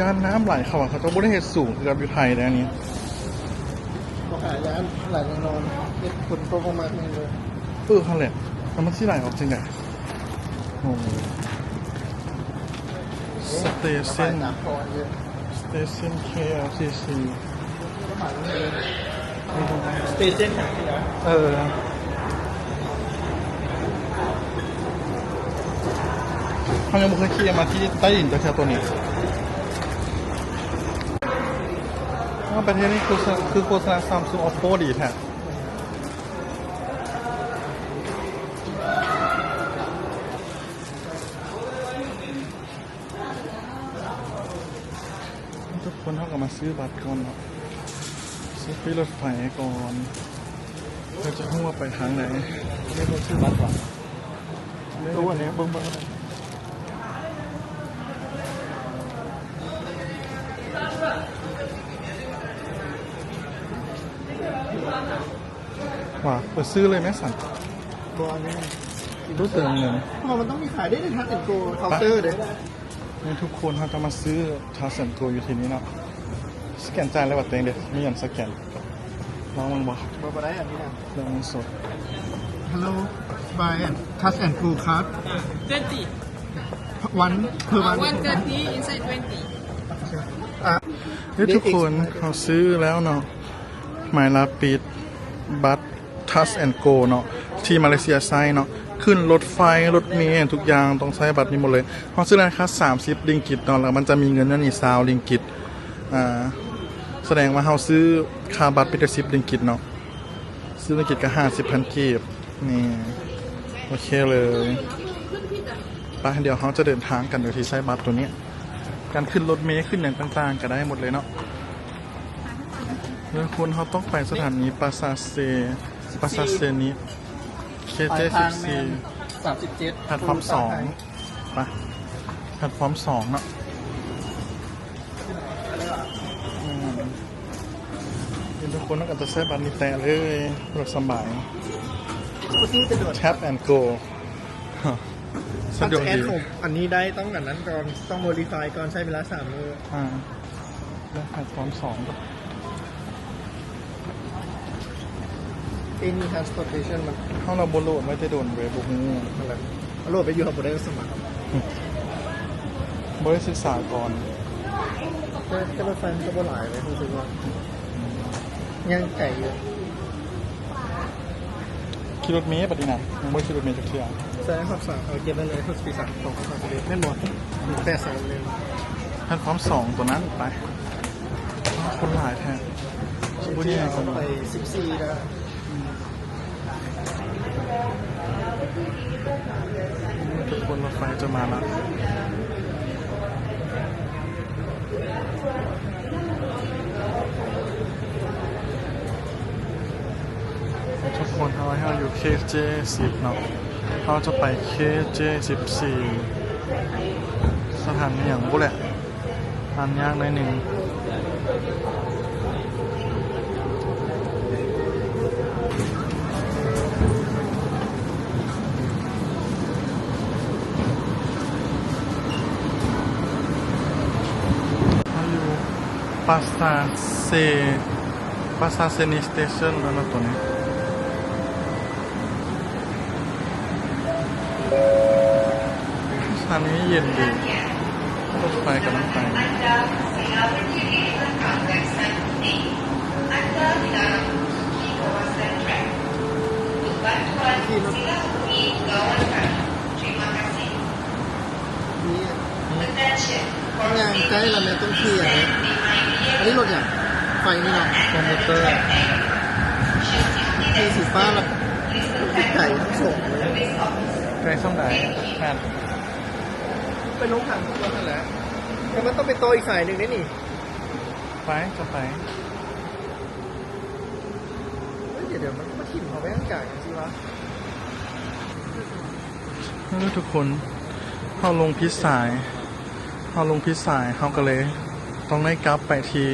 ยานน้ำไหลเข้าอะเขาจะบูได้เหตุสูงกับอยู่ไทยแล้วนี้ก็หายร้านหลายนอนเด็กคนโตประมาณนึงเลยเออเขาแหละแล้วมันที่ไหลออกจริงไงโอ้โหสเตชันน้ำพอเยอะสเตชัน KLCC สเตชันหายที่ไหนเออเขายังไม่เคยขี่มาที่ใต้ดินจากแค่ตัวนี้ ว่าประเทศนี้คือคือโฆษณาซัมซุง Oppo ดีแท้ทุกคนเท่ากับมาซื้อบัตรก่อนเนาะซื้อฟรีรถไฟก่อนเราจะรู้ว่าไปทางไหนไม่รู้ชื่อบัตรหรอรู้อันนี้เบิ้งเบิ้ง ว่าเปิดซื้อเลยไหมสันตัวนี้รู้เติมเงินมันต้องมีขายได้ในทัชแอนโกเคาน์เตอร์เด้นี่ทุกคนเขาจะมาซื้อทาสันตัวอยู่ที่นี้เนาะสแกนจ่ายแล้วบัตรเต็งเด็ดมีอย่างสแกนลองมึงบอกเบอร์อะไรอันนี้นะลองมึงสด Hello buy and touch and go card 20. วันคือวัน Uh, 130 inside 20. อะเฮ้ยทุกคนเขาซื้อแล้วเนาะหมายลาปิดบัตร ทัสแอนโกเนาะที่มาเลเซียไซเนาะขึ้นรถไฟ รถเมล์ทุกอย่างต้องใช้บัตรนี้หมดเลยเขาซื้อราคา30ลิงกิตเนาะแล้วมันจะมีเงินนั่นนี่ซาวลิงกิตอ่าแสดงว่าเขาซื้อค่าบัตรเป็นสิบลิงกิตเนาะซื้อลิงกิตก็ห้าสิบพันกีบนี่โอเคเลยไปเดี๋ยวเขาจะเดินทางกันโดยที่ใช้บัตรตัวนี้ การขึ้นรถเมล์ขึ้นอย่างต่างๆ ก็ได้หมดเลยเนาะแล้วคุณเขาต้องไปสถานีปราซาทเซ ปาซาเซนี้เคเจสิบสี่สามสิบเจ็ดแพลตฟอร์มสองไปแพลตฟอร์มสองเนาะอืมนี่ทุกคนต้องการจะใช้บัตรนี้แต่เลยรถสบายก็ซื้อเป็นโดดแท็บแอนด์โกสะดวกแอดีดผมอันนี้ได้ต้องกันนั้นก่อน ต้องโมดิฟายก่อนใช้เวลาสามมืออ่าแล้วแพลตฟอร์มสองก็ เอ็นี่ transportation มันเข้าเราบนโหลดไว้จะโดนเวบุกงูอะไรโหลดไปอยู่กับบได้สมัครบริศึกษาก่อนแค่แค่รถไฟมันก็บ่หลายเลยรู้สึกว่ายังไก่อยู่ขี่รถเมล์ปะดินะยังไม่ขี่รถเมล์จะเคลียร์แสดงความสามารถเก็บได้เลยทุกปีศาจของความสามารถแม่นหมดแปดสองเลยแพลตฟอร์มสองตัวนั้นไปคนหลายแท้สมบูรณ์ยังไงคนไปหลายสิบสี่นะ ทุกคนรถไฟจะมาแล้วทุกคนเอาให้เราอยู่ KJ 10เนาะเราจะไป KJ 14สถานีอย่างบุแหละทานยากหน่อยหนึ่ง ปาซาเซปาซาเซนิสเตชันแล้วนะตัวนี้สถานีเย็นดีรถไฟกับน้ำไฟที่รถนี่งานใกล้เราเนี่ยต้องขี่ อย่างนี้อันนี้รถอย่างไฟนี่เนาะคอมพิวเตอร์ขี่สีฟ้าแล้วติดไก่ทั้งสองเลยไกลส้มไดแพทไปลงทางทุกวันนั่นแหละแต่มันต้องไปโตออีกสายหนึ่งนี่นี่ไปจะไปเฮ้ยเดี๋ยวเดี๋ยวมันมาถิ่มเขาไปข้างกลางจริงวะไม่รู้ทุกคนเขาลงพิษสายเขาลงพิษสายเขาก็เลย ต้องได้กลับไปที่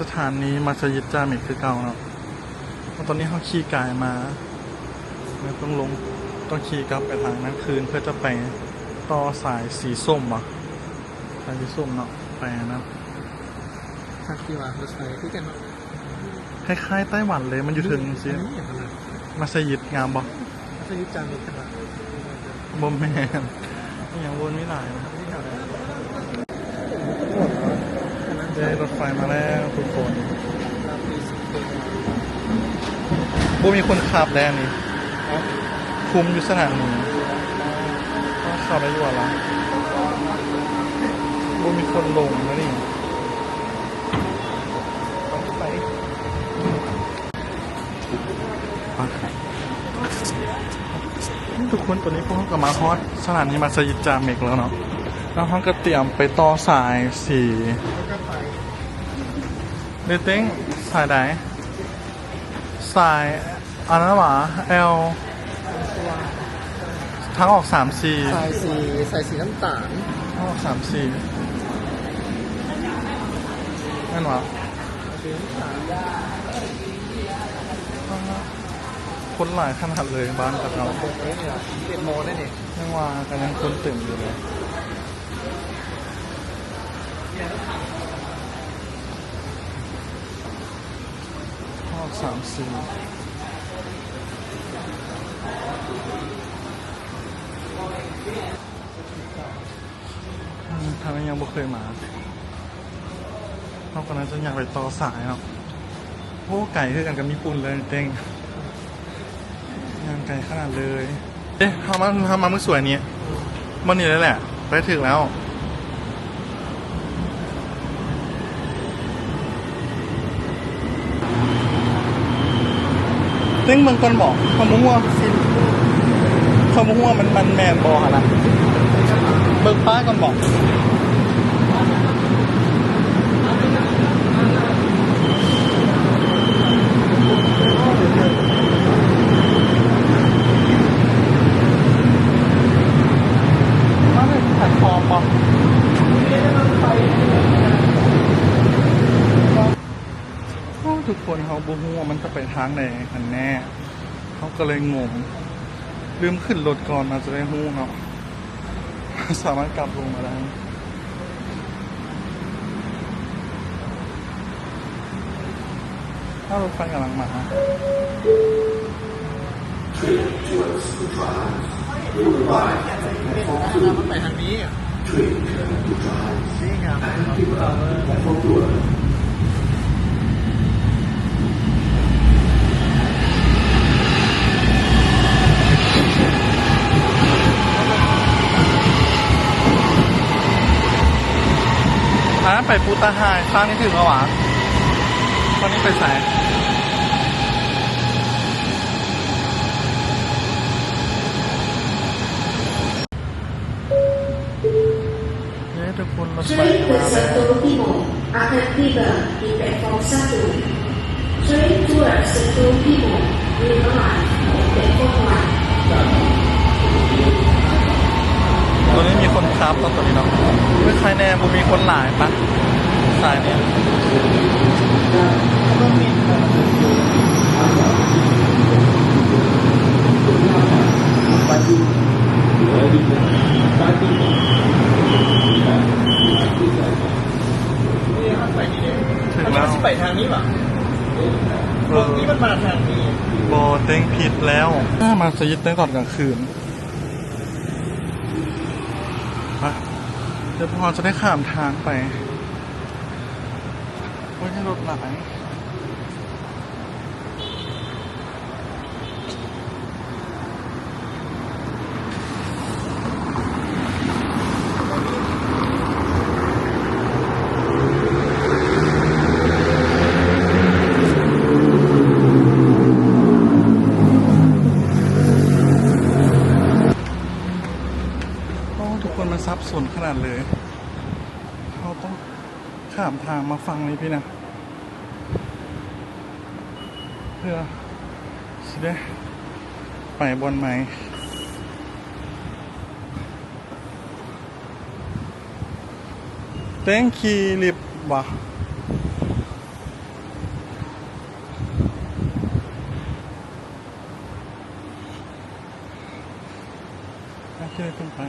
สถานีมัสยิดจามิดคือเก่าเนาะเพราะตอนนี้เขาขี่กายมาแล้วต้องลงต้องขี่กลับไปทางนั้นคืนเพื่อจะไปต่อสายสีส้มอะสายสีส้มเนาะไปอันนั้นสักทีว่ารถไฟที่กันเนาะคล้ายๆไต้หวันเลยมันอยู่ถึงสิอันนี้อย่างไรมาสยิดงามบ่สยิปจามิกันละบ่แมนอย่างวนไม่หลายนะครับ นี่แถว ไหนได้รถไฟมาแล้วทุกคนลาปิสเป็นบ่มีคนขับแล้วนี่คุ้มอยู่สถานีก็ขับได้อยู่อะละบ่มีคนลงนะนี่ไปทุกคนตัวนี้พวกเขาก็มาฮอตสถานีมาสยิดจามเมกแล้วเนาะแล้วเขาก็เตรียมไปต่อสายสี แล้วก็ไปเดตติ้งสายไหน สายอันนั้นหวะ L ทั้งออกสามสีสายสีสายสีน้ำตาลทั้งออกสามสีนั่นหวะสีน้ำตาลคนหลายขนาดเลยบ้านกับเราเปิดเองเนี่ยเป็นโมได้เนี่ยไม่ว่ากันยังคนตื่นอยู่เลยทั้งออก สามสีอืมทางนั้ยังไม่เคยมาเราก็น่าจะอยากไปต่อสายเนาะโอ้ไก่คือกันกับมีปุ่นเลยเต็งงานไก่ขนาดเลย เอ๊ะทำมาทำมาเมื่อสวยนี้มันนี่แล้วแหละ ไปถึงแล้ว ซึ่งเมืองคนบอกเขามุ่งว่าเส้นเขามุ่งวัวมันมันแมนบอนะเบิกป้ากันบอกมาเลยแพลตฟอร์มปะโอ้ทุก คนเขาบูฮูว่ามันจะไปทางไหนกันแน่ เขาก็เลยงง ลืมขึ้นรถก่อนมาจะได้ฮู้เนาะ สามารถกลับลงมาได้ถ้ารถไฟกำลังมามันไปทางนี้อะนี่ไง อันนั้นไปปูตาหายข้างนี้ถึงแล้วหวะตอนนี้ไปสายเฮ้ยทุกคนรถไฟ Train มาแล้ว Sentul Timur akan tiba di platform 1. Train Tuas Sentul Timur will arrive at platform 1. ตัวนี้มีคนครับตอนตัวนี้เนาะไม่ใครแน่บุมีคนหลายปะสายเนี่ยก็มีถึงมันแล้วไปทางนี้ป่ะเอรถอนี้มันมาทางนี้โบเต้งผิดแล้วถ้ามาสยิดเต้งตอนกลางคืน ไปเดี๋ยวพอจะได้ข้ามทางไป โอ้ยนี่รถหลาย อ้ทุกคนมันซับสนขนาดเลยเขาต้องข้ามทางมาฟังเลยพี่นะ เพื่อสิได้ไปบนไหมเต้งคีลิบวะที่ได้ขึ้นไป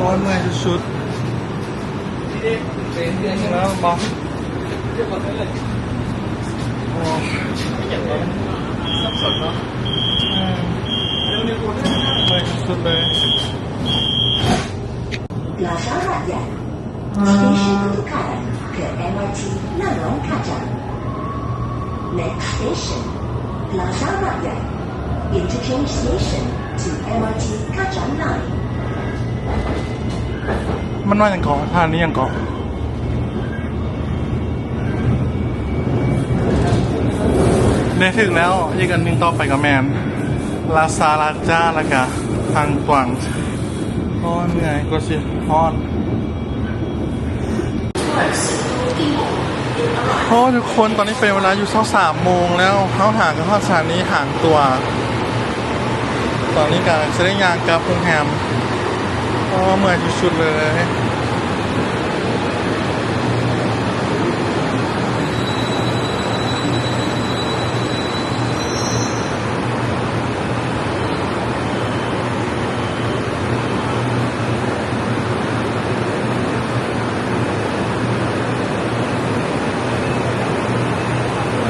ร้อนเมื่อยชุดๆแล้วบอกโอ้สับสนเนาะเมื่อยสุดๆเลย Plaza Rakyat. Stesen Pertukaran ke MRT Nalong Kajang. Next station, Plaza Rakyat. Interchange station to MRT Kajang Line. มันว่าอย่างเกาะทานนี้อย่างกาะเนี่ยถึงแล้วอีกอันนึงต่อไปกับแมนลาซาลาจ้าล้วก็ทางกวางฮ้อนไงก็สิฮ้อน โอ้ทุกคนตอนนี้เป็นเวลาอยู่เช้าสามโมงแล้วเขาห่างกับข้าสถานีห่างตัว ตอนนี้กำลังจะได้ยางกับโรงแรมอ๋อเหมือนชุดๆเลย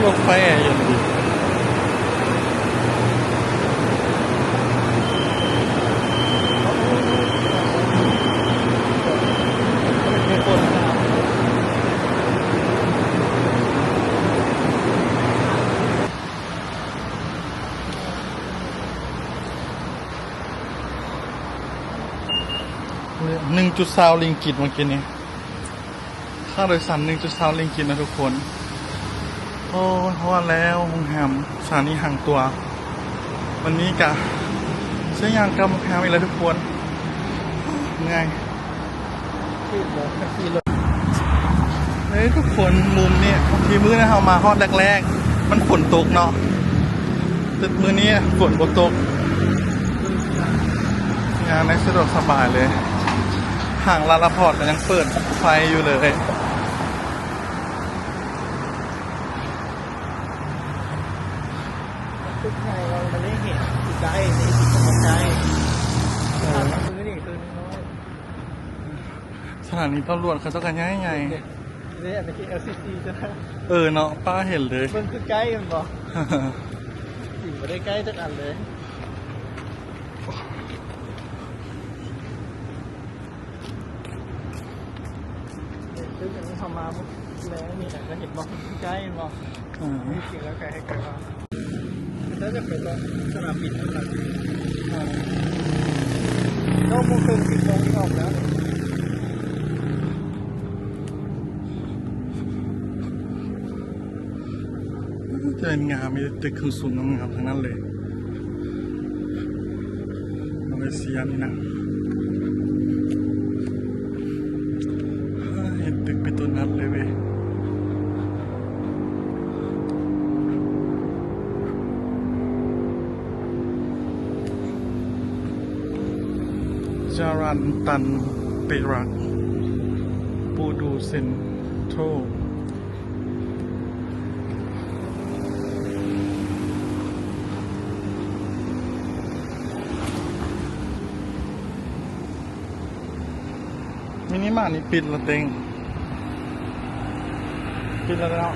รถไฟแอร์เย็นดี หนึ่ง จุดสาวลิงกิตเมื่อกี้นี้ค่าโดยสารหนึ่งจุดสาวลิงกิตนะทุกคน โอ้เพราะว่าแล้วโงแรมสถานีห่างตัว วันนี้กะเส้นยางกำแพงอีกแล้วทุกคนง่ายที่รถที่รถเฮ้ยทุกคนมุมเนี่ยทีมือนะเรามาฮอดแรกๆ มันฝนตกเนาะแต่มื้อนี้ฝนบ่ตกงานในสะดวกสบายเลย ห่างลาลาพอร์ตก็ยังเปิดไฟอยู่เลยทุกไงเรามันได้เห็นใกล้นี่ติดกับใกล้ทางซื้อนี่คือน้อยสถานีตำรวจเขาต้องการยังไงนี่อันนี้ LCC จะเออเนาะป้าเห็นเลยมันคือใกล้มันบอกสิ่งไม่ได้ใกล้ทุกอันเลยซึ่งอันนี้เขามาแล้วนี่แหละ ก็เห็นบอกใกล้บอกอืมนี่จริงแล้วใกลให้ใกล้มาถ้าจะเป็นรถสนามบินนั่นแหละก็โมงครึ่งสิบโมงที่ออกแล้วจะเป็นงามมีตึกขึ้นสูงงามทั้งนั้นเลยมาเลเซียนี่นะเห็นตึกเป็นตัวนัดเลยเว้ย จารันตันเปรักปูดูเซนโทมินิมาร์นี่ปิดละเต็งปิดแล้วแล้ว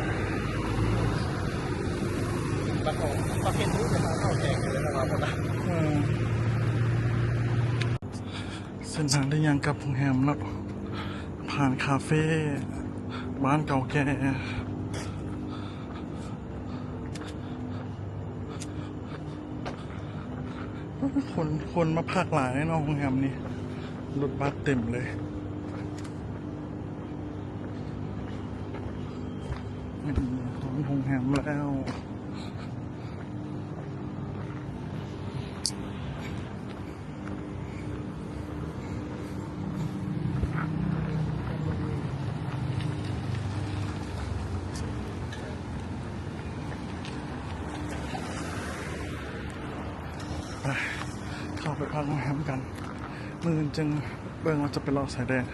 ประกอบประเภทนี้จะมาเข้าแจกกันเลยนะครับผมนะ ส้นทางได้ยังกับโรงแรมเนาะผ่านคาเฟ่บ้านเก่าแก่คนคนมาพักหลายนาะโรงแรมนี้รถบัสเต็มเลยไม่ถึงโรงแรมแล้ว เข้างแฮมกัน มือจึงเบิ่งว่าจะไปรอสายแดง